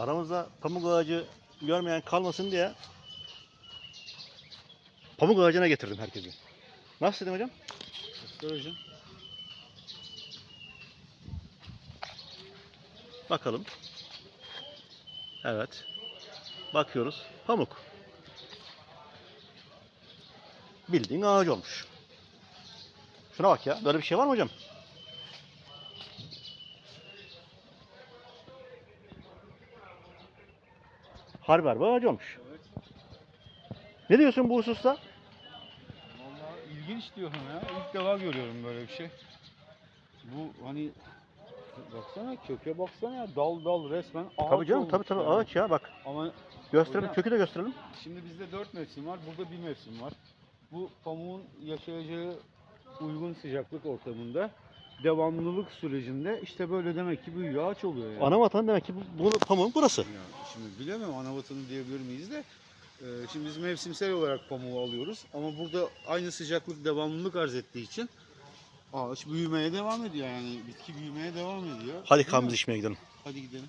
Aramızda pamuk ağacı görmeyen kalmasın diye pamuk ağacına getirdim herkesi. Nasıl dedim hocam? Göster hocam. Bakalım. Evet. Bakıyoruz. Pamuk. Bildiğin ağaç olmuş. Şuna bak ya. Böyle bir şey var mı hocam? Harbi harbi ağaç olmuş. Evet. Ne diyorsun bu hususta? Vallahi ilginç diyorum ya. İlk defa görüyorum böyle bir şey. Bu hani baksana köke baksana ya dal dal resmen ağaç Tabii canım olmuş tabii tabii yani. ağaç ya bak. Ama Gösterelim Hocam. kökü de gösterelim. şimdi bizde dört mevsim var, burada bir mevsim var. Bu pamuğun yaşayacağı uygun sıcaklık ortamında devamlılık sürecinde işte böyle demek ki büyüyor ağaç oluyor yani. Ana vatan demek ki bu, bu pamuğun burası. Ya şimdi bilemem ana vatanı diyebilir miyiz de e, şimdi biz mevsimsel olarak pamuğu alıyoruz ama burada aynı sıcaklık devamlılık arz ettiği için ağaç büyümeye devam ediyor yani bitki büyümeye devam ediyor. Hadi kahvemizi içmeye gidelim. Hadi gidelim.